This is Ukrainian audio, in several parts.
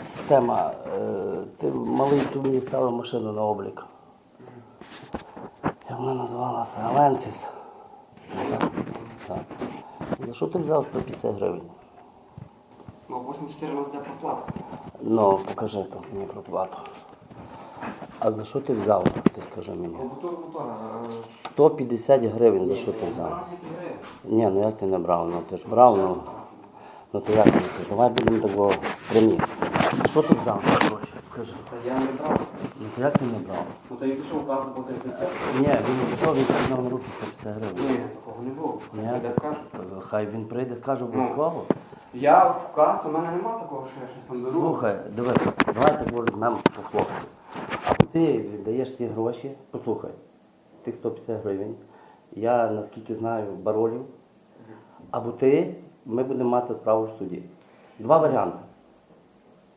система. Е, Ти малий тут мені ставив машину на облік. Як вона називалася? Авенсіс. Так. так. За що ти взяв 150 гривень? Ну, 84 у нас де проплата. Ну, покажи там мені проплату. А за що ти взяв? Ти скажи мені. Мотор мотора. 150 гривень за що ти взяв? Ні, ну як ти не брав? Ну ти ж брав, ну. Ну то як не? Давай будемо такого прямі. Що ти гроші? Скажи. Та я не брав. Ну то як ти не брав? Ну, та я пішов клас за 50. Ні, він не пішов, він підняв на руки 150 гривень. Ні, такого не було. Ні? Я скажу. Хай він прийде, скаже Ну. обов'язково. Я в касу, у мене нема такого, що я щось там беру. Слухай, дивись, давай так візьмемо по-хлопськи. Або ти віддаєш ті гроші, послухай, тих 150 гривень, я наскільки знаю баролів, або ти, ми будемо мати справу в суді. Два варіанти.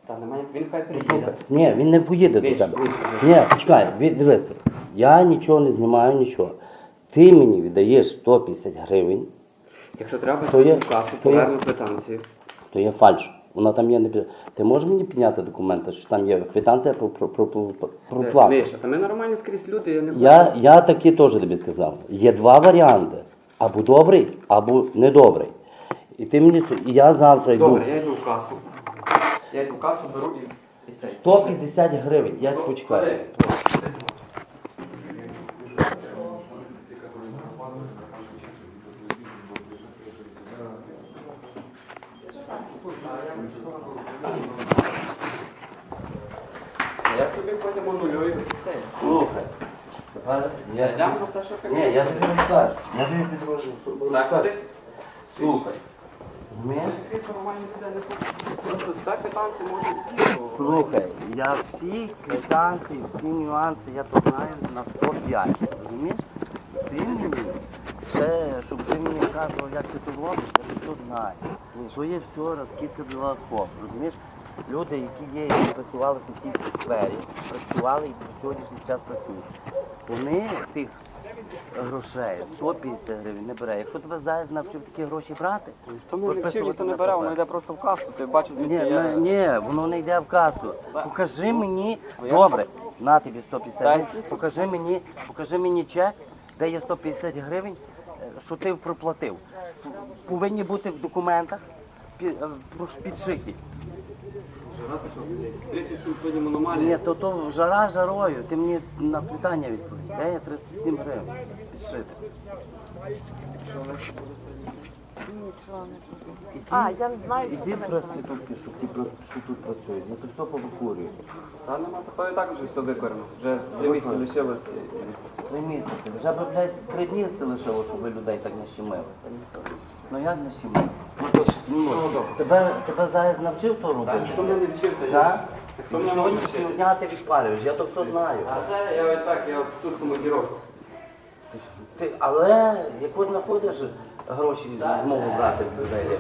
Та немає, він хай приїде. Ні, він не поїде до тебе. Ні, почекай, від- дивися. Я нічого не знімаю, нічого. Ти мені віддаєш 150 гривень, Якщо треба, То є- в касу, то є- поверну квитанцію. то є фальш. Вона там є не під- Ти можеш мені підняти документи, що там є квитанція про, про, про, про, про Де- плату? Миша, та ми нормальні скрізь люди, я не Я, я таки теж тобі сказав. Є два варіанти: або добрий, або недобрий. І ти мені і я завтра йду. Добре, я йду в касу. Я йду в касу, беру і, і цей. 150 гривень. Я почекаю. Я собі потім анулюю цей. Слухай. Я ні, я тобі не скажу. Я тобі підроджу. Так, ти Слухай. Слухай, я всі квитанції, всі нюанси, я то знаю на 105. Розумієш? Ти мені, ще, щоб ти мені казав, як ти тут робиш, я то знаю. Що є все, розкидка була хоп. Розумієш? Люди, які є, які працювали в цій сфері, працювали і по сьогоднішній час працюють. Вони тих грошей 150 гривень не бере. Якщо тебе зараз навчив такі гроші брати, То не вчив, ніхто не бере, воно йде просто в касу. Ти бачиш, звідки Ні, я... ні, воно не йде в касу. Покажи мені, Ну, добре, на тобі 150 гривень, покажи мені, покажи мені чек, де є 150 гривень, е, що ти проплатив. Повинні бути в документах е, підшиті. Жирати, що 37 сьогодні мономалія. Ні, то то жара жарою, ти мені на питання відповідь. Де є 307 гривень підшити? Що Леся буде сьогодні? Нічого не. Іди, А, я не знаю, що іди в проститутки, що, ті пра- що тут працюють, я тут все повикурюю. Та нема такого і так вже все викорено. Вже три місяці лишилось. Три місяці. Вже б, блядь, три дні все лишило, щоб ви людей так не щемили. Ну як не сім. Ну то ж, Ну, ну, тебе, тебе зараз навчив то робити? Хто мене не вчив, Так? я. Хто мене може Сьогоднішнього Сьогодні дня ти відпалюєш, я то все знаю. А це я от так, я от тут командіровся. Ти, але як от знаходиш гроші змогу брати в людей,